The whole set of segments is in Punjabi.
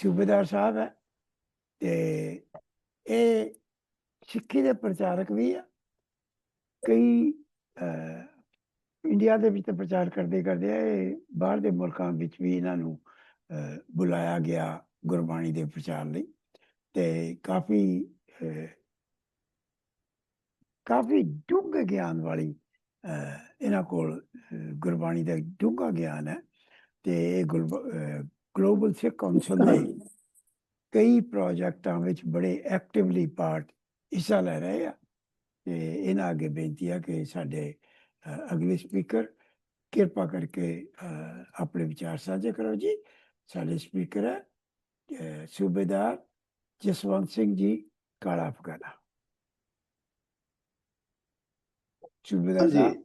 ਸੂਬੇਦਾਰ ਸਾਹਿਬ ਹੈ ਤੇ ਇਹ ਸਿੱਖੀ ਦੇ ਪ੍ਰਚਾਰਕ ਵੀ ਆ। ਕਈ ਇੰਡੀਆ ਦੇ ਵਿੱਚ ਤਾਂ ਪ੍ਰਚਾਰ ਕਰਦੇ ਕਰਦੇ ਆ, ਇਹ ਬਾਹਰ ਦੇ ਮੁਲਕਾਂ ਵਿੱਚ ਵੀ ਇਹਨਾਂ ਨੂੰ ਬੁਲਾਇਆ ਗਿਆ ਗੁਰਬਾਣੀ ਦੇ ਪ੍ਰਚਾਰ ਲਈ ਤੇ ਕਾਫੀ ਕਾਫੀ ਡੂੰਘੇ ਗਿਆਨ ਵਾਲੀ ਇਹਨਾਂ ਕੋਲ ਗੁਰਬਾਣੀ ਦਾ ਡੂੰਘਾ ਗਿਆਨ ਹੈ ਤੇ ਇਹ ਗਲੋਬਲ ਸਿੱਖ ਕੌਂਸਲ ਦੇ ਕਈ ਪ੍ਰੋਜੈਕਟਾਂ ਵਿੱਚ ਬੜੇ ਐਕਟਿਵਲੀ ਪਾਰਟ ਹਿੱਸਾ ਲੈ ਰਹੇ ਆ ਤੇ ਇਹਨਾਂ ਅੱਗੇ ਬੇਨਤੀ ਆ ਕਿ ਸਾਡੇ ਅਗਲੇ ਸਪੀਕਰ ਕਿਰਪਾ ਕਰਕੇ ਆਪਣੇ ਵਿਚਾਰ ਸਾਂਝੇ ਕਰੋ ਜੀ। ਸਾਡੇ ਸਪੀਕਰ ਹੈ ਸੂਬੇਦਾਰ ਜਸਵੰਤ ਸਿੰਘ ਜੀ ਕਾਲਾ ਅਫਗਾਨਾ। ਸੂਬੇਦਾਰ ਸਾਹਿਬ।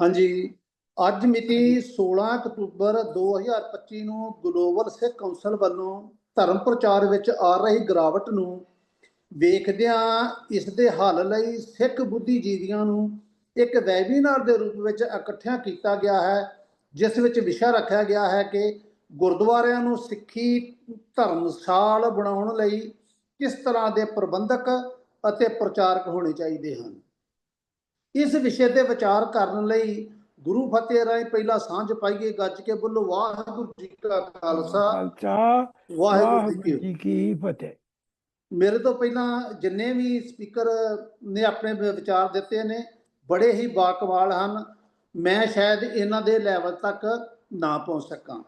ਹਾਂਜੀ। ਅੱਜ ਮਿਤੀ 16 ਅਕਤੂਬਰ 2025 ਨੂੰ ਗਲੋਬਲ ਸਿੱਖ ਕੌਂਸਲ ਵੱਲੋਂ ਧਰਮ ਪ੍ਰਚਾਰ ਵਿੱਚ ਆ ਰਹੀ ਗਿਰਾਵਟ ਨੂੰ ਵੇਖਦਿਆਂ ਇਸ ਦੇ ਹੱਲ ਲਈ ਸਿੱਖ ਬੁੱਧੀਜੀਵੀਆਂ ਨੂੰ ਇੱਕ ਵੈਬੀਨਾਰ ਦੇ ਰੂਪ ਵਿੱਚ ਇਕੱਠਿਆਂ ਕੀਤਾ ਗਿਆ ਹੈ, ਜਿਸ ਵਿੱਚ ਵਿਸ਼ਾ ਰੱਖਿਆ ਗਿਆ ਹੈ ਕਿ ਗੁਰਦੁਆਰਿਆਂ ਨੂੰ ਸਿੱਖੀ ਧਰਮਸ਼ਾਲ ਬਣਾਉਣ ਲਈ ਕਿਸ ਤਰ੍ਹਾਂ ਦੇ ਪ੍ਰਬੰਧਕ ਅਤੇ ਪ੍ਰਚਾਰਕ ਹੋਣੇ ਚਾਹੀਦੇ ਹਨ। ਇਸ ਵਿਸ਼ੇ ਤੇ ਵਿਚਾਰ ਕਰਨ ਲਈ ਗੁਰੂ ਫਤਿਹ ਰਾਹੀਂ ਪਹਿਲਾ ਸਾਂਝ ਪਾਈਏ ਗੱਜ ਕੇ ਬੋਲੋ ਵਾਹਿਗੁਰੂ ਜੀ ਕਾ ਖਾਲਸਾ। ਵਾਹਿਗੁਰੂ ਜੀ ਕੀ ਫਤਿਹ। ਮੇਰੇ ਤੋਂ ਪਹਿਲਾਂ ਜਿੰਨੇ ਵੀ ਸਪੀਕਰ ਨੇ ਆਪਣੇ ਵਿਚਾਰ ਦਿੱਤੇ ਨੇ ਬੜੇ ਹੀ ਬਾਕਮਾਲ ਹਨ। ਮੈਂ ਸ਼ਾਇਦ ਇਹਨਾਂ ਦੇ ਲੈਵਲ ਤੱਕ ਨਾ ਪਹੁੰਚ ਸਕਾਂ।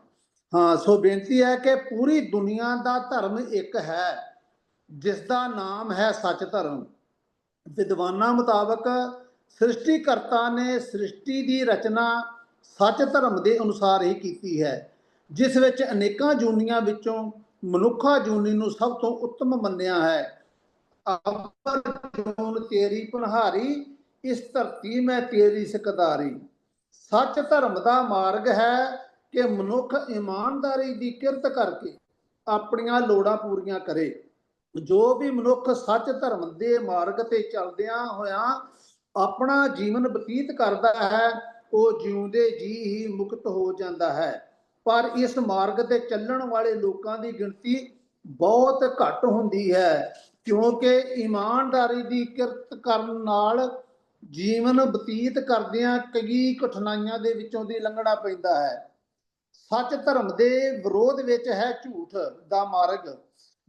ਹਾਂ ਸੋ ਬੇਨਤੀ ਹੈ ਕਿ ਪੂਰੀ ਦੁਨੀਆ ਦਾ ਧਰਮ ਇੱਕ ਹੈ ਜਿਸ ਦਾ ਨਾਮ ਹੈ ਸੱਚ ਧਰਮ। ਵਿਦਵਾਨਾਂ ਮੁਤਾਬਕ ਸ੍ਰਿਸ਼ਟੀਕਰਤਾ ਨੇ ਸ੍ਰਿਸ਼ਟੀ ਦੀ ਰਚਨਾ ਸੱਚ ਧਰਮ ਦੇ ਅਨੁਸਾਰ ਹੀ ਕੀਤੀ ਹੈ, ਜਿਸ ਵਿੱਚ ਅਨੇਕਾਂ ਜੂਨੀਆਂ ਵਿੱਚੋਂ ਮਨੁੱਖਾ ਜੂਨੀ ਨੂੰ ਸਭ ਤੋਂ ਉੱਤਮ ਮੰਨਿਆ ਹੈ। ਅਵਰ ਜੂਨ ਤੇਰੀ ਪਨਹਾਰੀ, ਇਸ ਧਰਤੀ ਮੈਂ ਤੇਰੀ ਸਿਕਦਾਰੀ ਸੱਚ ਧਰਮ ਦਾ ਮਾਰਗ ਹੈ ਕਿ ਮਨੁੱਖ ਇਮਾਨਦਾਰੀ ਦੀ ਕਿਰਤ ਕਰਕੇ ਆਪਣੀਆਂ ਲੋੜਾਂ ਪੂਰੀਆਂ ਕਰੇ। ਜੋ ਵੀ ਮਨੁੱਖ ਸੱਚ ਧਰਮ ਦੇ ਮਾਰਗ ਤੇ ਚੱਲਦਿਆਂ ਹੋਇਆਂ ਆਪਣਾ ਜੀਵਨ ਬਤੀਤ ਕਰਦਾ ਹੈ, ਉਹ ਜਿਉਂਦੇ ਜੀ ਹੀ ਮੁਕਤ ਹੋ ਜਾਂਦਾ ਹੈ। ਪਰ ਇਸ ਮਾਰਗ ਤੇ ਚੱਲਣ ਵਾਲੇ ਲੋਕਾਂ ਦੀ ਗਿਣਤੀ ਬਹੁਤ ਘੱਟ ਹੁੰਦੀ ਹੈ, ਕਿਉਂਕਿ ਇਮਾਨਦਾਰੀ ਦੀ ਕਿਰਤ ਕਰਨ ਨਾਲ ਜੀਵਨ ਬਤੀਤ ਕਰਦਿਆਂ ਕਈ ਕਠਿਨਾਈਆਂ ਦੇ ਵਿੱਚੋਂ ਦੀ ਲੰਘਣਾ ਪੈਂਦਾ ਹੈ। ਸੱਚ ਧਰਮ ਦੇ ਵਿਰੋਧ ਵਿੱਚ ਹੈ ਝੂਠ ਦਾ ਮਾਰਗ,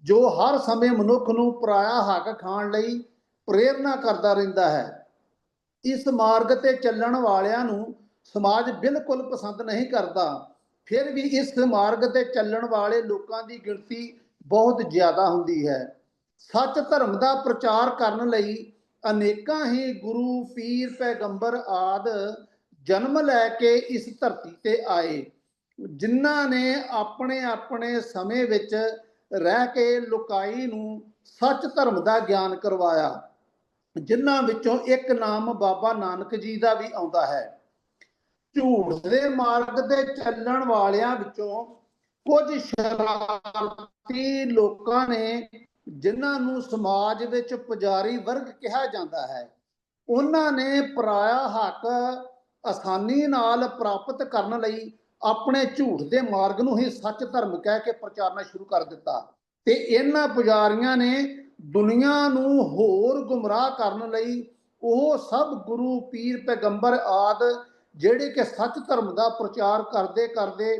ਜੋ ਹਰ ਸਮੇਂ ਮਨੁੱਖ ਨੂੰ ਪਰਾਇਆ ਹੱਕ ਖਾਣ ਲਈ ਪ੍ਰੇਰਨਾ ਕਰਦਾ ਰਹਿੰਦਾ ਹੈ। ਇਸ ਮਾਰਗ ਤੇ ਚੱਲਣ ਵਾਲਿਆਂ ਨੂੰ ਸਮਾਜ ਬਿਲਕੁਲ ਪਸੰਦ ਨਹੀਂ ਕਰਦਾ, ਫਿਰ ਵੀ ਇਸ ਮਾਰਗ ਤੇ ਚੱਲਣ ਵਾਲੇ ਲੋਕਾਂ ਦੀ ਗਿਣਤੀ ਬਹੁਤ ਜ਼ਿਆਦਾ ਹੁੰਦੀ ਹੈ। ਸੱਚ ਧਰਮ ਦਾ ਪ੍ਰਚਾਰ ਕਰਨ ਲਈ ਅਨੇਕਾਂ ਹੀ ਗੁਰੂ, ਪੀਰ, ਪੈਗੰਬਰ ਆਦ ਜਨਮ ਲੈ ਕੇ ਇਸ ਧਰਤੀ ਤੇ ਆਏ, ਜਿਨ੍ਹਾਂ ਨੇ ਆਪਣੇ ਆਪਣੇ ਸਮੇਂ ਵਿੱਚ ਰਹਿ ਕੇ ਲੋਕਾਈ ਨੂੰ ਸੱਚ ਧਰਮ ਦਾ ਗਿਆਨ ਕਰਵਾਇਆ। ਜਿਨ੍ਹਾਂ ਵਿੱਚੋਂ ਇੱਕ ਨਾਮ ਬਾਬਾ ਨਾਨਕ ਜੀ ਦਾ ਵੀ ਆਉਂਦਾ ਹੈ। ਝੂਠ ਦੇ ਮਾਰਗ ਤੇ ਚੱਲਣ ਵਾਲਿਆਂ ਵਿੱਚੋਂ ਕੁਝ ਸ਼ਰਾਰਤੀ ਲੋਕਾਂ ਨੇ ਜਿਨ੍ਹਾਂ ਨੂੰ ਸਮਾਜ ਵਿੱਚ ਪੁਜਾਰੀ ਵਰਗ ਕਿਹਾ ਜਾਂਦਾ ਹੈ, ਉਹਨਾਂ ਨੇ ਪਰਾਇਆ ਹੱਕ ਆਸਾਨੀ ਨਾਲ ਪ੍ਰਾਪਤ ਕਰਨ ਲਈ ਆਪਣੇ ਝੂਠ ਦੇ ਮਾਰਗ ਨੂੰ ਹੀ ਸੱਚ ਧਰਮ ਕਹਿ ਕੇ ਪ੍ਰਚਾਰਨਾ ਸ਼ੁਰੂ ਕਰ ਦਿੱਤਾ। ਤੇ ਇਹਨਾਂ ਪੁਜਾਰੀਆਂ ਨੇ ਦੁਨੀਆ ਨੂੰ ਹੋਰ ਗੁੰਮਰਾਹ ਕਰਨ ਲਈ ਉਹ ਸਭ ਗੁਰੂ, ਪੀਰ, ਪੈਗੰਬਰ ਆਦ ਜਿਹੜੇ ਕਿ ਸੱਚ ਧਰਮ ਦਾ ਪ੍ਰਚਾਰ ਕਰਦੇ ਕਰਦੇ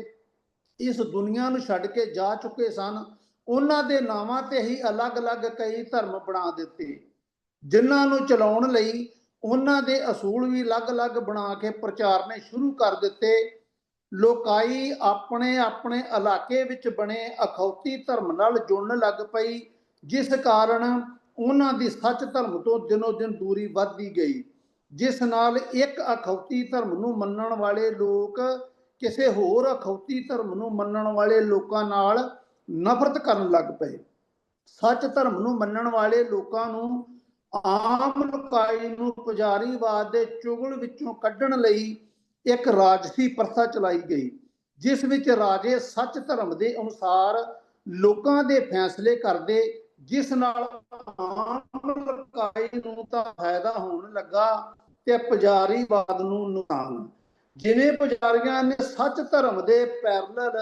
ਇਸ ਦੁਨੀਆ ਨੂੰ ਛੱਡ ਕੇ ਜਾ ਚੁੱਕੇ ਸਨ, ਉਹਨਾਂ ਦੇ ਨਾਵਾਂ ਤੇ ਹੀ ਅਲੱਗ-ਅਲੱਗ ਕਈ ਧਰਮ ਬਣਾ ਦਿੱਤੇ। ਜਿਨ੍ਹਾਂ ਨੂੰ ਚਲਾਉਣ ਲਈ ਉਹਨਾਂ ਦੇ ਅਸੂਲ ਵੀ ਅਲੱਗ-ਅਲੱਗ ਬਣਾ ਕੇ ਪ੍ਰਚਾਰਨੇ ਸ਼ੁਰੂ ਕਰ ਦਿੱਤੇ। ਲੋਕਾਈ ਆਪਣੇ ਆਪਣੇ ਇਲਾਕੇ ਵਿੱਚ ਬਣੇ ਅਖੌਤੀ ਧਰਮ ਨਾਲ ਜੁੜਨ ਲੱਗ ਪਈ। ਜਿਸ ਕਾਰਨ ਉਹਨਾਂ ਦੀ ਸੱਚ ਧਰਮ ਤੋਂ ਦਿਨੋ ਦਿਨ ਦੂਰੀ ਵੱਧਦੀ ਗਈ, ਜਿਸ ਨਾਲ ਇੱਕ ਅਖੌਤੀ ਧਰਮ ਨੂੰ ਮੰਨਣ ਵਾਲੇ ਲੋਕ ਕਿਸੇ ਹੋਰ ਅਖੌਤੀ ਧਰਮ ਨੂੰ ਮੰਨਣ ਵਾਲੇ ਲੋਕਾਂ ਨਾਲ ਨਫ਼ਰਤ ਕਰਨ ਲੱਗ ਪਏ। ਸੱਚ ਧਰਮ ਨੂੰ ਮੰਨਣ ਵਾਲੇ ਲੋਕਾਂ ਨੂੰ ਆਮ ਲੋਕਾਈ ਨੂੰ ਪੁਜਾਰੀਵਾਦ ਦੇ ਚੁਗਲ ਵਿੱਚੋਂ ਕੱਢਣ ਲਈ ਇੱਕ ਰਾਜਸੀ ਪ੍ਰਥਾ ਚਲਾਈ ਗਈ, ਜਿਸ ਵਿੱਚ ਰਾਜੇ ਸੱਚ ਧਰਮ ਦੇ ਅਨੁਸਾਰ ਲੋਕਾਂ ਦੇ ਫੈਸਲੇ ਕਰਦੇ ਜਿਸ ਨਾਲ ਆਮ ਲੋਕਾਈ ਨੂੰ ਤਾਂ ਫਾਇਦਾ ਹੋਣ ਲੱਗਾ ਤੇ ਪੁਜਾਰੀਵਾਦ ਨੂੰ ਨੁਕਸਾਨ। ਜਿਵੇਂ ਪੁਜਾਰੀਆਂ ਨੇ ਸੱਚ ਧਰਮ ਦੇ ਪੈਰਲਲ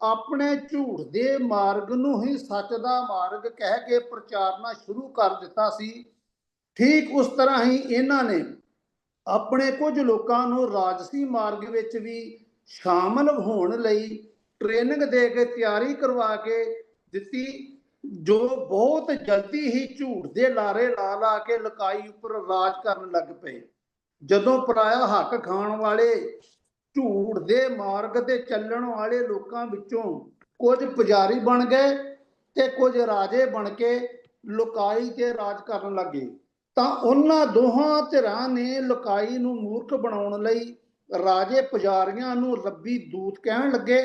ਆਪਣੇ ਝੂਠ ਦੇ ਮਾਰਗ ਨੂੰ ਹੀ ਸੱਚ ਦਾ ਮਾਰਗ ਕਹਿ ਕੇ ਪ੍ਰਚਾਰਨਾ ਸ਼ੁਰੂ ਕਰ ਦਿੱਤਾ ਸੀ, ਠੀਕ ਉਸ ਤਰ੍ਹਾਂ ਹੀ ਇਹਨਾਂ ਨੇ ਆਪਣੇ ਕੁਝ ਲੋਕਾਂ ਨੂੰ ਰਾਜਸੀ ਮਾਰਗ ਵਿੱਚ ਵੀ ਸ਼ਾਮਲ ਹੋਣ ਲਈ ਟ੍ਰੇਨਿੰਗ ਦੇ ਕੇ ਤਿਆਰੀ ਕਰਵਾ ਕੇ ਦਿੱਤੀ। ਜੋ ਬਹੁਤ ਜਲਦੀ ਹੀ ਝੂਠ ਦੇ ਲਾਰੇ ਲਾ ਲਾ ਕੇ ਲਕਾਈ ਉੱਪਰ ਰਾਜ ਕਰਨ ਲੱਗ ਪਏ। ਜਦੋਂ ਪਰਾਇਆ ਹੱਕ ਖਾਣ ਵਾਲੇ ਝੂਠ ਦੇ ਮਾਰਗ ਤੇ ਚੱਲਣ ਵਾਲੇ ਲੋਕਾਂ ਵਿੱਚੋਂ ਕੁਝ ਪੁਜਾਰੀ ਬਣ ਗਏ ਤੇ ਕੁਝ ਰਾਜੇ ਬਣ ਕੇ ਲੁਕਾਈ ਤੇ ਰਾਜ ਕਰਨ ਲੱਗੇ। ਤਾਂ ਉਹਨਾਂ ਦੋਹਾਂ ਧਿਰਾਂ ਨੇ ਲੁਕਾਈ ਨੂੰ ਮੂਰਖ ਬਣਾਉਣ ਲਈ ਰਾਜੇ ਪੁਜਾਰੀਆਂ ਨੂੰ ਰੱਬੀ ਦੂਤ ਕਹਿਣ ਲੱਗੇ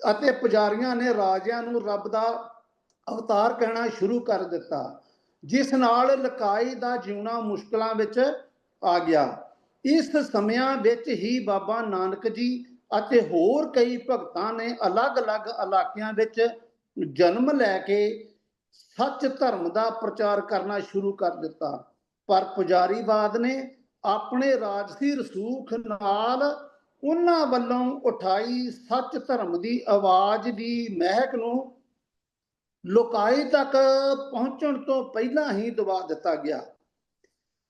ਅਤੇ ਪੁਜਾਰੀਆਂ ਨੇ ਰਾਜਿਆਂ ਨੂੰ ਰੱਬ ਦਾ ਅਵਤਾਰ ਕਹਿਣਾ ਸ਼ੁਰੂ ਕਰ ਦਿੱਤਾ। ਜਿਸ ਨਾਲ ਲਕਾਈ ਦਾ ਜਿਉਣਾ ਮੁਸ਼ਕਲਾਂ ਵਿੱਚ ਆ ਗਿਆ। ਇਸ ਸਮਿਆਂ ਵਿੱਚ ਹੀ ਬਾਬਾ ਨਾਨਕ ਜੀ ਅਤੇ ਹੋਰ ਕਈ ਭਗਤਾਂ ਨੇ ਅਲੱਗ-ਅਲੱਗ ਇਲਾਕਿਆਂ ਵਿੱਚ ਜਨਮ ਲੈ ਕੇ ਸੱਚ ਧਰਮ ਦਾ ਪ੍ਰਚਾਰ ਕਰਨਾ ਸ਼ੁਰੂ ਕਰ ਦਿੱਤਾ। ਪਰ ਪੁਜਾਰੀਵਾਦ ਨੇ ਆਪਣੇ ਰਾਜਸੀ ਰਸੂਖ ਨਾਲ ਉਹਨਾਂ ਵੱਲੋਂ ਉਠਾਈ ਸੱਚ ਧਰਮ ਦੀ ਆਵਾਜ਼ ਦੀ ਮਹਿਕ ਨੂੰ ਲੋਕਾਈ ਤੱਕ ਪਹੁੰਚਣ ਤੋਂ ਪਹਿਲਾਂ ਹੀ ਦਬਾ ਦਿੱਤਾ ਗਿਆ।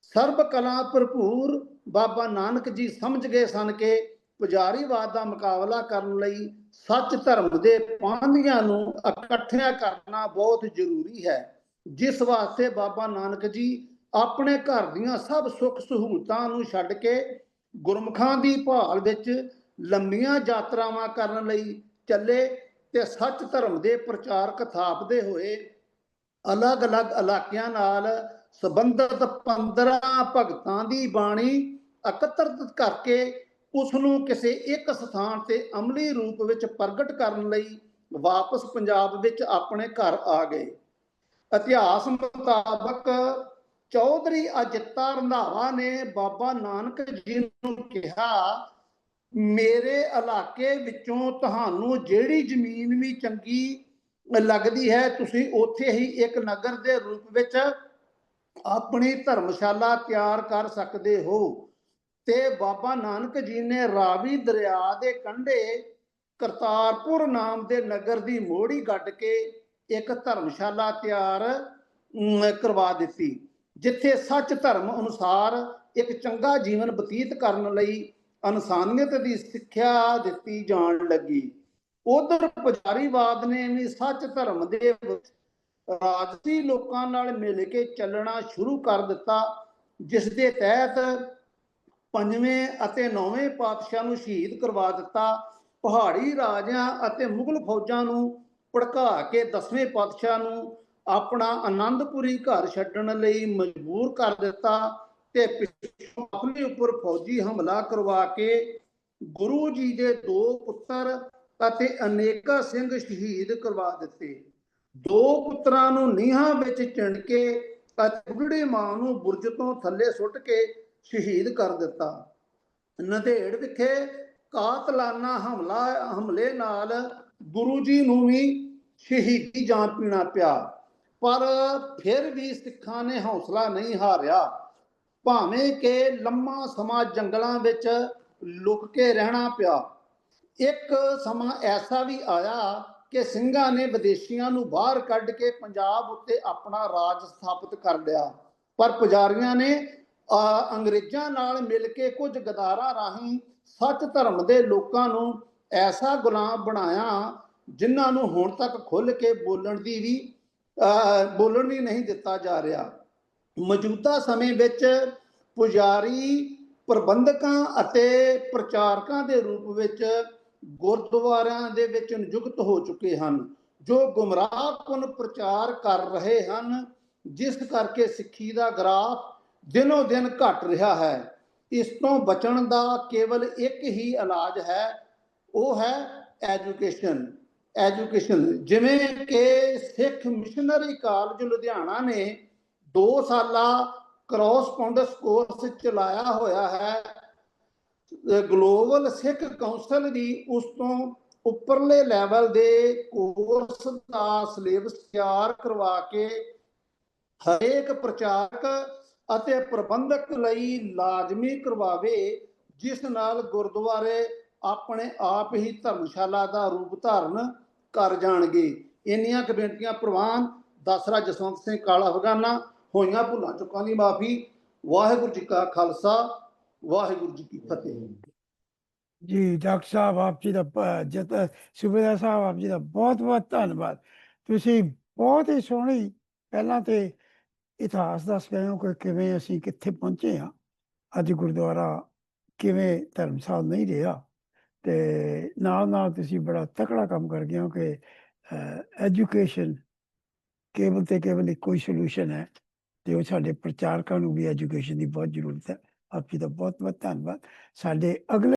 ਸਰਬ ਕਲਾ ਭਰਪੂਰ ਬਾਬਾ ਨਾਨਕ ਜੀ ਸਮਝ ਗਏ ਸਨ ਕਿ ਪੁਜਾਰੀਵਾਦ ਦਾ ਮੁਕਾਬਲਾ ਕਰਨ ਲਈ ਸੱਚ ਧਰਮ ਦੇ ਪਾਂਧੀਆਂ ਨੂੰ ਇਕੱਠਿਆਂ ਕਰਨਾ ਬਹੁਤ ਜ਼ਰੂਰੀ ਹੈ। ਜਿਸ ਵਾਸਤੇ ਬਾਬਾ ਨਾਨਕ ਜੀ ਆਪਣੇ ਘਰ ਦੀਆਂ ਸਭ ਸੁੱਖ ਸਹੂਲਤਾਂ ਨੂੰ ਛੱਡ ਕੇ ਗੁਰਮਖਾਂ ਦੀ ਭਾਲ ਵਿੱਚ ਲੰਮੀਆਂ ਯਾਤਰਾਵਾਂ ਕਰਨ ਲਈ ਚੱਲੇ ਤੇ ਸੱਚ ਧਰਮ ਦੇ ਪ੍ਰਚਾਰਕ ਥਾਪਦੇ ਹੋਏ ਅਲੱਗ-ਅਲੱਗ ਇਲਾਕਿਆਂ ਨਾਲ ਸੰਬੰਧਿਤ 15 ਭਗਤਾਂ ਦੀ ਬਾਣੀ ਇਕੱਤਰਤ ਕਰਕੇ ਉਸ ਨੂੰ ਕਿਸੇ ਇੱਕ ਸਥਾਨ ਤੇ ਅਮਲੀ ਰੂਪ ਵਿੱਚ ਪ੍ਰਗਟ ਕਰਨ ਲਈ ਵਾਪਸ ਪੰਜਾਬ ਵਿੱਚ ਆਪਣੇ ਘਰ ਆ ਗਏ। ਇਤਿਹਾਸ ਮੁਤਾਬਕ ਚੌਧਰੀ ਅਜਿੱਤਾ ਰੰਧਾਵਾ ਨੇ ਬਾਬਾ ਨਾਨਕ ਜੀ ਨੂੰ ਕਿਹਾ ਮੇਰੇ ਇਲਾਕੇ ਵਿੱਚੋਂ ਤੁਹਾਨੂੰ ਜਿਹੜੀ ਜ਼ਮੀਨ ਵੀ ਚੰਗੀ ਲੱਗਦੀ ਹੈ ਤੁਸੀਂ ਉੱਥੇ ਹੀ ਇੱਕ ਨਗਰ ਦੇ ਰੂਪ ਵਿੱਚ ਆਪਣੀ ਧਰਮਸ਼ਾਲਾ ਤਿਆਰ ਕਰ ਸਕਦੇ ਹੋ। ਤੇ ਬਾਬਾ ਨਾਨਕ ਜੀ ਨੇ ਰਾਵੀ ਦਰਿਆ ਦੇ ਕੰਢੇ ਕਰਤਾਰਪੁਰ ਨਾਮ ਦੇ ਨਗਰ ਦੀ ਮੋੜੀ ਗੱਡ ਕੇ ਇੱਕ ਧਰਮਸ਼ਾਲਾ ਤਿਆਰ ਅਮ, ਕਰਵਾ ਦਿੱਤੀ ਜਿੱਥੇ ਸੱਚ ਧਰਮ ਅਨੁਸਾਰ ਇੱਕ ਚੰਗਾ ਜੀਵਨ ਬਤੀਤ ਕਰਨ ਲਈ ਇਨਸਾਨੀਅਤ ਦੀ ਸਿੱਖਿਆ ਦਿੱਤੀ ਜਾਣ ਲੱਗੀ। ਉਧਰ ਪੁਜਾਰੀਵਾਦ ਨੇ ਵੀ ਸੱਚ ਧਰਮ ਦੇ ਰਾਜਸੀ ਲੋਕਾਂ ਨਾਲ ਮਿਲ ਕੇ ਚੱਲਣਾ ਸ਼ੁਰੂ ਕਰ ਦਿੱਤਾ, ਜਿਸ ਦੇ ਤਹਿਤ ਪੰਜਵੇਂ ਅਤੇ ਨੌਵੇਂ ਪਾਤਸ਼ਾਹ ਨੂੰ ਸ਼ਹੀਦ ਕਰਵਾ ਦਿੱਤਾ। ਪਹਾੜੀ ਰਾਜਿਆਂ ਅਤੇ ਮੁਗਲ ਫੌਜਾਂ ਨੂੰ ਭੜਕਾ ਕੇ ਦਸਵੇਂ ਪਾਤਸ਼ਾਹ ਨੂੰ ਆਪਣਾ ਆਨੰਦਪੁਰੀ ਘਰ ਛੱਡਣ ਲਈ ਮਜਬੂਰ ਕਰ ਦਿੱਤਾ। ਤੇ ਪਿੱਛੋਂ ਆਪਣੇ ਉੱਪਰ ਫੌਜੀ ਹਮਲਾ ਕਰਵਾ ਕੇ ਗੁਰੂ ਜੀ ਦੇ ਦੋ ਪੁੱਤਰ ਅਤੇ ਅਨੇਕਾਂ ਸਿੰਘ ਸ਼ਹੀਦ ਕਰਵਾ ਦਿੱਤੇ। ਦੋ ਪੁੱਤਰਾਂ ਨੂੰ ਨੀਹਾਂ ਵਿੱਚ ਚਿਣ ਕੇ ਅਤੇ ਬੁੱਢੜੀ ਮਾਂ ਨੂੰ ਬੁਰਜ ਤੋਂ ਥੱਲੇ ਸੁੱਟ ਕੇ ਸ਼ਹੀਦ ਕਰ ਦਿੱਤਾ। ਨੰਦੇੜ ਵਿਖੇ ਕਾਤਲਾਨਾ ਹਮਲਾ, ਹਮਲੇ ਨਾਲ ਗੁਰੂ ਜੀ ਨੂੰ ਵੀ ਸ਼ਹੀਦੀ ਜਾਨ ਪੀਣਾ ਪਿਆ। ਪਰ ਫਿਰ ਵੀ ਸਿੱਖਾਂ ਨੇ ਹੌਸਲਾ ਨਹੀਂ ਹਾਰਿਆ। ਭਾਵੇਂ ਕਿ ਲੰਮਾ ਸਮਾਂ ਜੰਗਲਾਂ ਵਿੱਚ ਲੁਕ ਕੇ ਰਹਿਣਾ ਪਿਆ, ਇੱਕ ਸਮਾਂ ਐਸਾ ਵੀ ਆਇਆ ਕਿ ਸਿੰਘਾਂ ਨੇ ਵਿਦੇਸ਼ੀਆਂ ਨੂੰ ਬਾਹਰ ਕੱਢ ਕੇ ਪੰਜਾਬ ਉੱਤੇ ਆਪਣਾ ਰਾਜ ਸਥਾਪਿਤ ਕਰ ਲਿਆ। ਪਰ ਪੁਜਾਰੀਆਂ ਨੇ ਅੰਗਰੇਜ਼ਾਂ ਨਾਲ ਮਿਲ ਕੇ ਕੁਝ ਗਦਾਰਾਂ ਰਾਹੀਂ ਸੱਚ ਧਰਮ ਦੇ ਲੋਕਾਂ ਨੂੰ ਐਸਾ ਗੁਲਾਮ ਬਣਾਇਆ, ਜਿਨ੍ਹਾਂ ਨੂੰ ਹੁਣ ਤੱਕ ਖੁੱਲ ਕੇ ਬੋਲਣ ਦੀ ਵੀ ਬੋਲਣ ਵੀ ਨਹੀਂ ਦਿੱਤਾ ਜਾ ਰਿਹਾ। ਮੌਜੂਦਾ ਸਮੇਂ ਵਿੱਚ ਪੁਜਾਰੀ ਪ੍ਰਬੰਧਕਾਂ ਅਤੇ ਪ੍ਰਚਾਰਕਾਂ ਦੇ ਰੂਪ ਵਿੱਚ ਗੁਰਦੁਆਰਿਆਂ ਦੇ ਵਿੱਚ ਨਿਯੁਕਤ ਹੋ ਚੁੱਕੇ ਹਨ, ਜੋ ਗੁੰਮਰਾਹਕੁਨ ਪ੍ਰਚਾਰ ਕਰ ਰਹੇ ਹਨ, ਜਿਸ ਕਰਕੇ ਸਿੱਖੀ ਦਾ ਗ੍ਰਾਫ ਦਿਨੋ ਦਿਨ ਘਟ ਰਿਹਾ ਹੈ। ਇਸ ਤੋਂ ਬਚਣ ਦਾ ਕੇਵਲ ਇੱਕ ਹੀ ਇਲਾਜ ਹੈ, ਉਹ ਹੈ ਐਜੂਕੇਸ਼ਨ। ਐਜੂਕੇਸ਼ਨ ਜਿਵੇਂ ਕਿ ਸਿੱਖ ਮਿਸ਼ਨਰੀ ਕਾਲਜ ਲੁਧਿਆਣਾ ਨੇ 2 ਸਾਲਾ ਕਰੋਸਪੌਂਡੈਂਸ ਕੋਰਸ ਚਲਾਇਆ ਹੋਇਆ ਹੈ। ਗਲੋਬਲ ਸਿੱਖ ਕੌਂਸਲ ਦੀ ਉਸ ਤੋਂ ਉੱਪਰਲੇ ਲੈਵਲ ਦੇ ਕੋਰਸ ਦਾ ਸਿਲੇਬਸ ਤਿਆਰ ਕਰਵਾ ਕੇ ਹਰੇਕ ਪ੍ਰਚਾਰਕ ਅਤੇ ਪ੍ਰਬੰਧਕ ਲਈ ਲਾਜ਼ਮੀ ਕਰਵਾਵੇ, ਜਿਸ ਨਾਲ ਗੁਰਦੁਆਰੇ ਆਪਣੇ ਆਪ ਹੀ ਧਰਮਸ਼ਾਲਾ ਦਾ ਰੂਪ ਧਾਰਨ ਕਰ ਜਾਣਗੇ। ਇੰਨੀਆਂ ਕਮੇਟੀਆਂ ਪ੍ਰਵਾਨ ਦਸਰਾ ਜਸਵੰਤ ਸਿੰਘ ਕਾਲਾ ਅਫਗਾਨਾ ਹੋਈਆਂ ਭੁੱਲਾਂ ਚੁੱਕਾਂ ਦੀ ਮਾਫੀ। ਵਾਹਿਗੁਰੂ ਜੀ ਕਾ ਖਾਲਸਾ, ਵਾਹਿਗੁਰੂ ਜੀ ਕੀ ਫਤਿਹ। ਜੀ, ਡਾਕਟਰ ਸਾਹਿਬ, ਆਪ ਜੀ ਦਾ ਜਤ, ਸੂਬੇਦਾਰ ਸਾਹਿਬ, ਆਪ ਜੀ ਦਾ ਬਹੁਤ ਬਹੁਤ ਧੰਨਵਾਦ। ਤੁਸੀਂ ਬਹੁਤ ਹੀ ਸੋਹਣੀ ਪਹਿਲਾਂ ਤੇ ਇਤਿਹਾਸ ਦੱਸ ਗਏ ਹੋ ਕਿ ਕਿਵੇਂ ਅਸੀਂ ਕਿੱਥੇ ਪਹੁੰਚੇ ਹਾਂ। ਅੱਜ ਗੁਰਦੁਆਰਾ ਕਿਵੇਂ ਧਰਮਸਾਲ ਨਹੀਂ ਰਿਹਾ ਤੇ ਨਾਲ ਨਾਲ ਤੁਸੀਂ ਬੜਾ ਤਕੜਾ ਕੰਮ ਕਰ ਗਏ ਹੋ ਕਿ ਐਜੂਕੇਸ਼ਨ ਕੇਵਲ ਤੇ ਕੇਵਲ ਇੱਕੋ ਹੀ ਸੋਲੂਸ਼ਨ ਹੈ। ਤੇ ਉਹ ਸਾਡੇ ਪ੍ਰਚਾਰਕਾਂ ਨੂੰ ਵੀ ਐਜੂਕੇਸ਼ਨ ਦੀ ਬਹੁਤ ਜ਼ਰੂਰਤ ਹੈ। ਆਪ ਜੀ ਦਾ ਬਹੁਤ ਬਹੁਤ ਧੰਨਵਾਦ। ਸਾਡੇ ਅਗਲੇ